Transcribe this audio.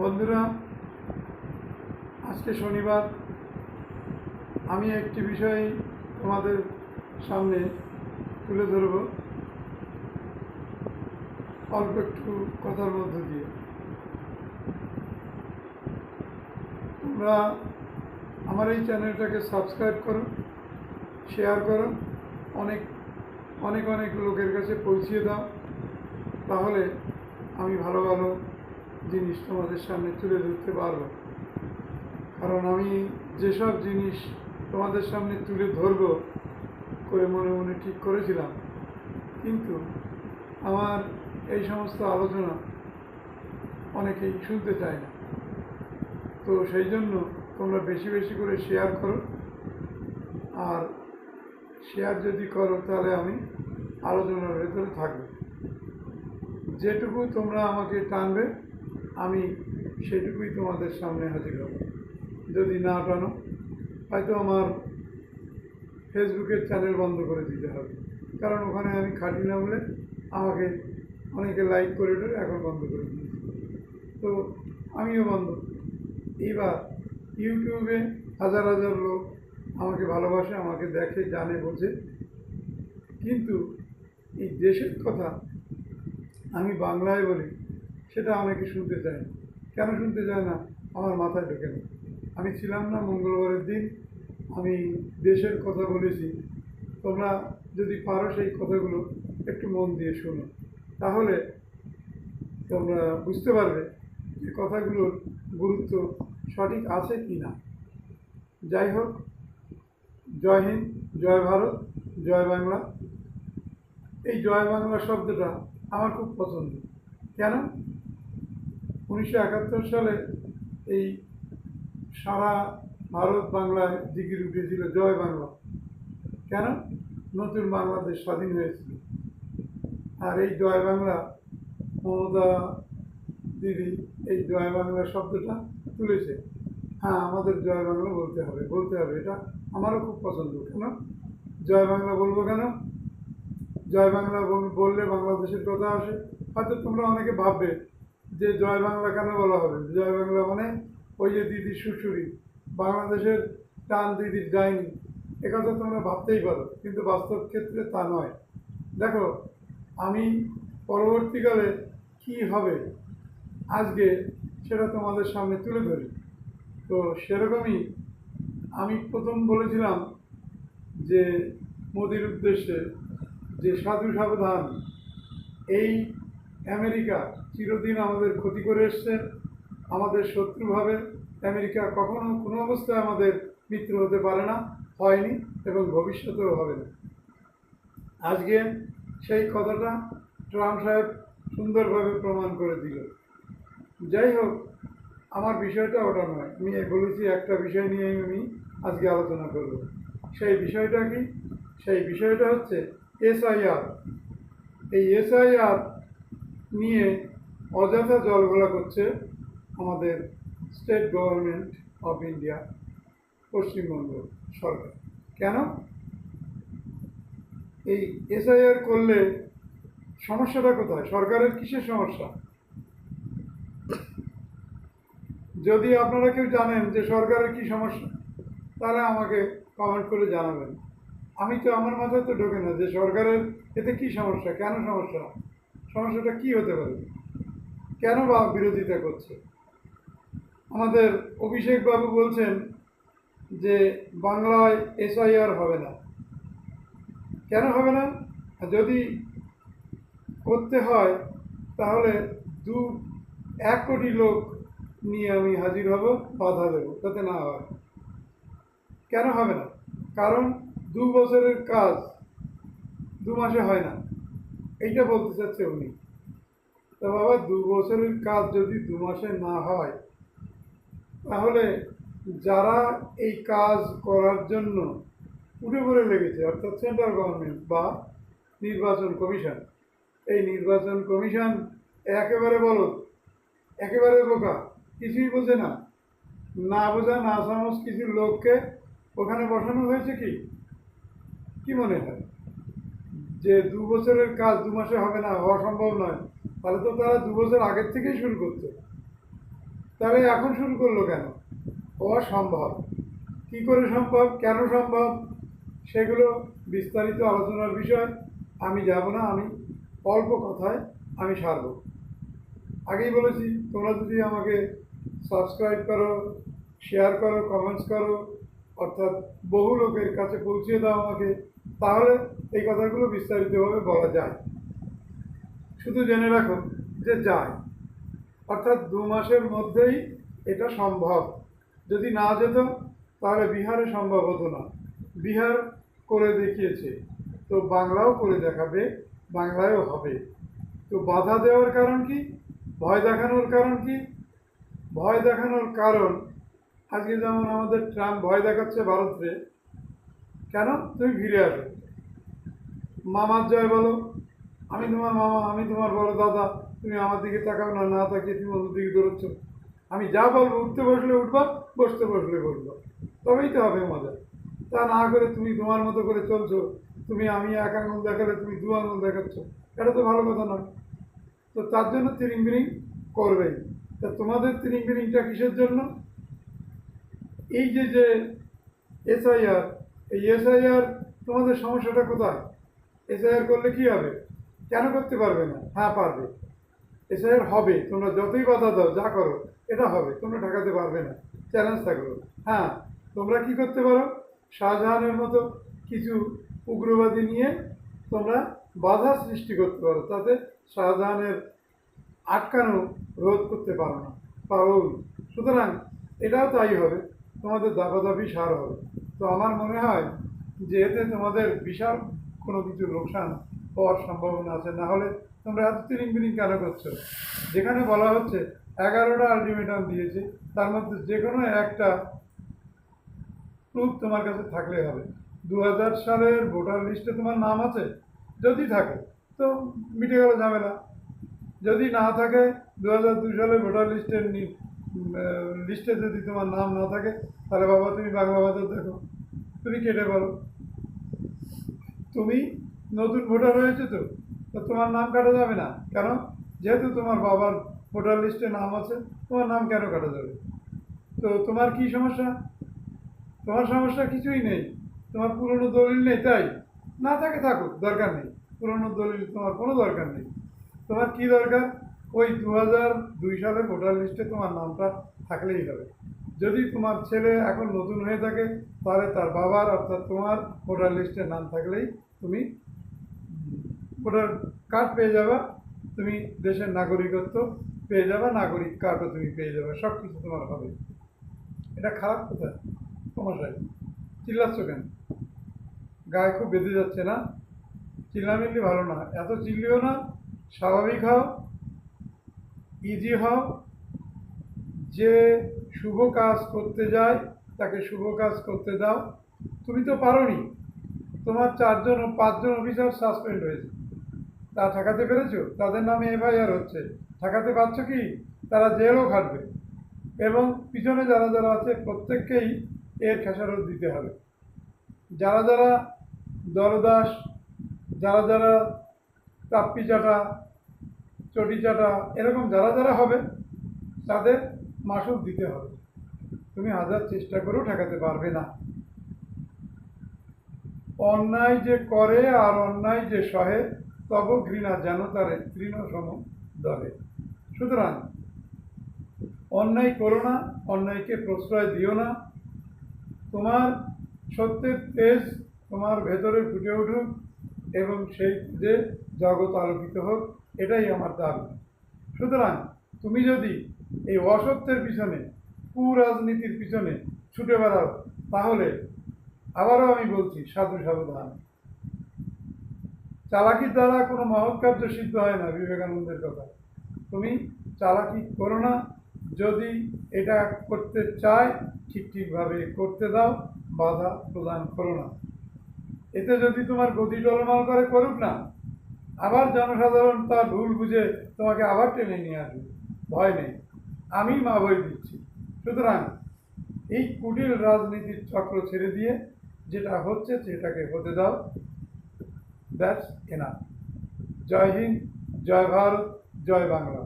বন্ধুরা, আজকে শনিবার। আমি একটি বিষয় তোমাদের সামনে তুলে ধরব। অল্প একটু কথার মধ্য দিয়ে। তোমরা আমার এই চ্যানেলটাকে সাবস্ক্রাইব করো, শেয়ার করো, অনেক অনেক অনেক লোকের কাছে পৌঁছিয়ে দাও, তাহলে আমি ভালো ভালো জিনিস তোমাদের সামনে তুলে ধরতে পারব। কারণ আমি যেসব জিনিস তোমাদের সামনে তুলে ধরবো করে মনে মনে ঠিক করেছিলাম। কিন্তু আমার এই সমস্ত আলোচনা অনেকেই শুনতে চায় না। তো সেই জন্য তোমরা বেশি বেশি করে শেয়ার করো। আর শেয়ার যদি করো, তাহলে আমি আলোচনার ভেতরে থাকব। যেটুকু তোমরা আমাকে টানবে আমি সেটুকুই তোমাদের সামনে হাজির হব। যদি না টানো হয়তো আমার ফেসবুকের চ্যানেল বন্ধ করে দিতে হবে। কারণ ওখানে আমি খাটি না বলে আমাকে অনেকে লাইক করে এখন বন্ধ করে দিয়েছে। তো আমিও বন্ধ। এইবার ইউটিউবে হাজার হাজার লোক আমাকে ভালোবাসে, আমাকে দেখে, জানে, বোঝে। কিন্তু এই দেশের কথা আমি বাংলায় বলি সেটা অনেকে শুনতে চায় কেন শুনতে চায় না? আমার মাথায় ঢোকে না। আমি ছিলাম না মঙ্গলবারের দিন। আমি দেশের কথা বলেছি। তোমরা যদি পারো সেই কথাগুলো একটু মন দিয়ে শোনো। তাহলে তোমরা বুঝতে পারবে যে কথাগুলোর গুরুত্ব সঠিক আছে কি না। যাই হোক, জয় হিন্দ, জয় ভারত, জয় বাংলা। এই জয় বাংলা শব্দটা আমার খুব পছন্দ। কেন? উনিশশো একাত্তর সালে এই সারা ভারত বাংলায় ডিগ্রি উঠেছিল জয় বাংলা। কেন? নতুন বাংলাদেশ স্বাধীন হয়েছিল। আর এই জয় বাংলা, মমতা দিদি এই জয় বাংলা শব্দটা তুলেছে। হ্যাঁ আমাদের জয় বাংলা বলতে হবে বলতে হবে। এটা আমারও খুব পছন্দ। কেন? জয় বাংলা বলব কেন? জয় বাংলা, বললে বাংলাদেশের কথা আসে। হয়তো তোমরা অনেকে ভাববে যে জয় বাংলা কেন বলা হবে? জয় বাংলা মানে ওই যে দিদির শ্বশুরি বাংলাদেশের টান দিদির যায়নি একথা তোমরা ভাবতেই পারো, কিন্তু বাস্তব ক্ষেত্রে তা নয়। দেখো, আমি পরবর্তীকালে কি হবে আজকে সেটা তোমাদের সামনে তুলে ধরি। তো সেরকমই আমি প্রথম বলেছিলাম যে মোদির উদ্দেশ্যে যে সাধু সাবধান, এই আমেরিকা চিরদিন আমাদের ক্ষতি করে এসছে। আমাদের শত্রুভাবে আমেরিকা কখনো কোনো অবস্থায় আমাদের মিত্র হতে পারে না, হয়নি এবং ভবিষ্যতেও হবে না। আজকে সেই কথাটা ট্রাম্প সাহেব সুন্দরভাবে প্রমাণ করে দিল। যাই হোক, আমার বিষয়টা ওটা নয়। আমি বলেছি, একটা বিষয় নিয়ে আমি আজকে আলোচনা করব। সেই বিষয়টা কি? সেই বিষয়টা হচ্ছে এসআইআর। এই এসআইআর নিয়ে অযথা জলঘোলা করছে আমাদের state government of India, Paschimbanga সরকার। কেন? এই এসআইআর করলে সমস্যাটা কোথায়? সরকারের কিসের সমস্যা? যদি আপনারা কেউ জানেন যে সরকারের কি সমস্যা, তাহলে আমাকে কমেন্ট করে জানাবেন। আমি তো আমার মাথায় তো ঢোকে না যে সরকারের এতে কি সমস্যা, কেন সমস্যা? সমস্যাটা কি হতে পারে? কেন বা বিরোধিতা করছে? আমাদের অভিষেক বাবু বলছেন যে বাংলায় এসআইআর হবে না। কেন হবে না? যদি করতে হয়, তাহলে দু, এক কোটি লোক নিয়ে আমি হাজির হব, বাধা দেবো, যাতে না হয়। কেন হবে না? কারণ দু বছরের কাজ দু মাসে হয় না। এইটা বলতে চাচ্ছে উনি। তো বাবা, দু বছরের কাজ যদি দু মাসে না হয়, তাহলে যারা এই কাজ করার জন্য উঠে পড়ে লেগেছে, অর্থাৎ সেন্ট্রাল গভর্নমেন্ট বা নির্বাচন কমিশন, এই নির্বাচন কমিশন একেবারে বলো একেবারে বোকা, কিছুই বোঝে না। না বোঝা, না সমস কিছু লোককে ওখানে বসানো হয়েছে কি? কি মনে হয়? যে দু বছরের কাজ দু মাসে হবে না, হওয়া সম্ভব নয়। তাহলে তো তারা দু বছর আগের থেকেই শুরু করতো। তাহলে এখন শুরু করল কেন? হওয়া সম্ভব। কি করে সম্ভব? কেন সম্ভব? সেগুলো বিস্তারিত আলোচনার বিষয়। আমি যাব না, আমি অল্প কথায় আমি সারব। আগেই বলেছি, তোমরা যদি আমাকে সাবস্ক্রাইব করো শেয়ার করো কমেন্টস করো, অর্থাৎ বহু লোকের কাছে পৌঁছে দাও আমাকে তাহলে এই কথাগুলো বিস্তারিতভাবে বলা যায়। শুধু জেনে রাখো যে যায়। অর্থাৎ দু মাসের মধ্যেই এটা সম্ভব। যদি না যেত, তাহলে বিহারে সম্ভব হতো না। বিহার করে দেখিয়েছে। তো বাংলাও করে দেখাবে, বাংলায়ও হবে। তো বাধা দেওয়ার কারণ কি? ভয় দেখানোর কারণ কি? ভয় দেখানোর কারণ, আজকে যেমন আমাদের ট্রাম্প ভয় দেখাচ্ছে ভারতকে কেন? তুমি ফিরে আসো। মামার জয় বলো। আমি তোমার মামা, আমি তোমার বড় দাদা। তুমি আমার দিকে তাকাও না না তাকিয়ে তুমি ওদের দিকে দৌড়চ্ছ। আমি যা বলব, উঠতে বসলে উঠবা, বসতে বসলে বসবো। তবেই তো হবে মজা। তা না করে তুমি তোমার মতো করে চলছো। তুমি আমি এক আঙুল দেখালে তুমি দু আঙুল দেখাচ্ছ। এটা তো ভালো কথা নয়। তো তার জন্য তিরিং বিরিং করবেই। তা তোমাদের তিরিং বিরিংটা কিসের জন্য? এই যে যে এসআইআর এই এসআইআর তোমাদের সমস্যাটা কোথায়? এসআইআর করলে কি হবে? কেন করতে পারবে না? হ্যাঁ পারবে। এসআইআর হবে, তোমরা যতই বাধা দাও, যা করো, এটা হবে, তোমরা ঠেকাতে পারবে না। চ্যালেঞ্জ থাকল। হ্যাঁ তোমরা কি করতে পারো? শাহজাহানের মতো কিছু উগ্রবাদী নিয়ে তোমরা বাধা সৃষ্টি করতে পারো, তাতে শাহজাহানের আটকানো রোধ করতে পারো না। পারো। সুতরাং এটাও তাই হবে, তোমাদের দাবাদাবি সার হবে। তো আমার মনে হয় যে এতে তোমাদের বিশাল কোনো কিছু লোকসান হওয়ার সম্ভাবনা আছে না হলে তোমরা এত তিরিং বিরিং কেন করছ? যেখানে বলা হচ্ছে এগারোটা আলটিমেটাম দিয়েছে, তার মধ্যে যে কোনো একটা প্রুফ তোমার কাছে থাকলে হবে। দু হাজার সালের ভোটার লিস্টে তোমার নাম আছে? যদি থাকে, তো মিটে গেল ঝামেলা। যদি না থাকে দু হাজার দুই সালের ভোটার লিস্টের লিস্টে যদি তোমার নাম না থাকে, তাহলে বাবা তুমি বাংলা বাজার দেখো। তুমি কেটে বলো। তুমি নতুন ভোটার হয়েছে তো তো তোমার নাম কাটা যাবে না। কেন? যেহেতু তোমার বাবার ভোটার লিস্টে নাম আছে, তোমার নাম কেন কাটা যাবে? তো তোমার কি সমস্যা? তোমার সমস্যা কিছুই নেই। তোমার পুরনো দলিল নেই, তাই? না থাকে, থাকুক, দরকার নেই। পুরনো দলিল তোমার কোনো দরকার নেই। তোমার কি দরকার? ওই দু হাজার দুই সালের ভোটার লিস্টে তোমার নামটা থাকলেই হবে। যদি তোমার ছেলে এখন নতুন হয়ে থাকে, তাহলে তার বাবার অর্থাৎ তোমার ভোটার লিস্টে নাম থাকলেই তুমি ভোটার কার্ড পেয়ে যাবা, তুমি দেশের নাগরিকত্ব পেয়ে যাবা, নাগরিক কার্ডও তুমি পেয়ে যাবে সব কিছু তোমার হবে। এটা খারাপ কোথায় সমস্যায় চিল্লাচ্ছ কেন? গায়ে খুব বেঁধে যাচ্ছে না? চিল্লামিল্লি ভালো না, এত চিল্লিও না, স্বাভাবিক হও। ইজি হও। যে শুভ কাজ করতে যায়, তাকে শুভ কাজ করতে দাও। তুমি তো পারোনি। তোমার চারজন পাঁচজন অফিসার সাসপেন্ড হয়েছে। তা ঠেকাতে পেরেছ? তাদের নামে এফআইআর হচ্ছে। ঠেকাতে পারছ কি? তারা জেলও খাটবে। এবং পিছনে যারা যারা আছে, প্রত্যেককেই এর খেসারত দিতে হবে। যারা যারা দরদাস যারা যারা তাপ্পি চাটা চটি চাটা এরকম যারা যারা হবে, তাদের মাসুল দিতে হবে। তুমি হাজার চেষ্টা করেও ঠেকাতে পারবে না। অন্যায় যে করে আর অন্যায় যে সহে, তব ঘৃণা যেন তারে তৃণ সম দলে সুতরাং, অন্যায় করো না, অন্যায়কে প্রশ্রয় দিও না। তোমার সত্যের তেজ তোমার ভেতরে ফুটে উঠুক এবং সেই যে জগৎ আলোকিত হোক এটাই আমার দাবি। সুতরাং তুমি যদি এই অসত্যের পিছনে, কুরাজনীতির পিছনে ছুটে বেড়াও, তাহলে আবারও আমি বলছি, সাধু সাবধান। চালাকির দ্বারা কোনো মহৎ কার্য সিদ্ধ হয় না, বিবেকানন্দের কথা। তুমি চালাকি করো না। যদি এটা করতে চায়, ঠিক ঠিকভাবে করতে দাও, বাধা প্রদান করো না। এতে যদি তোমার গতি টলমাল করে করুক না আবার জনসাধারণ তার ভুল বুঝে তোমাকে আবার টেনে নিয়ে আসবে। ভয় নেই। আমি মা বই দিচ্ছি সুতরাং এই কুটিল রাজনীতির চক্র ছেড়ে দিয়ে যেটা হচ্ছে সেটাকে হতে দাও। দ্যাটস এনা জয় হিন্দ, জয় ভারত, জয় বাংলা।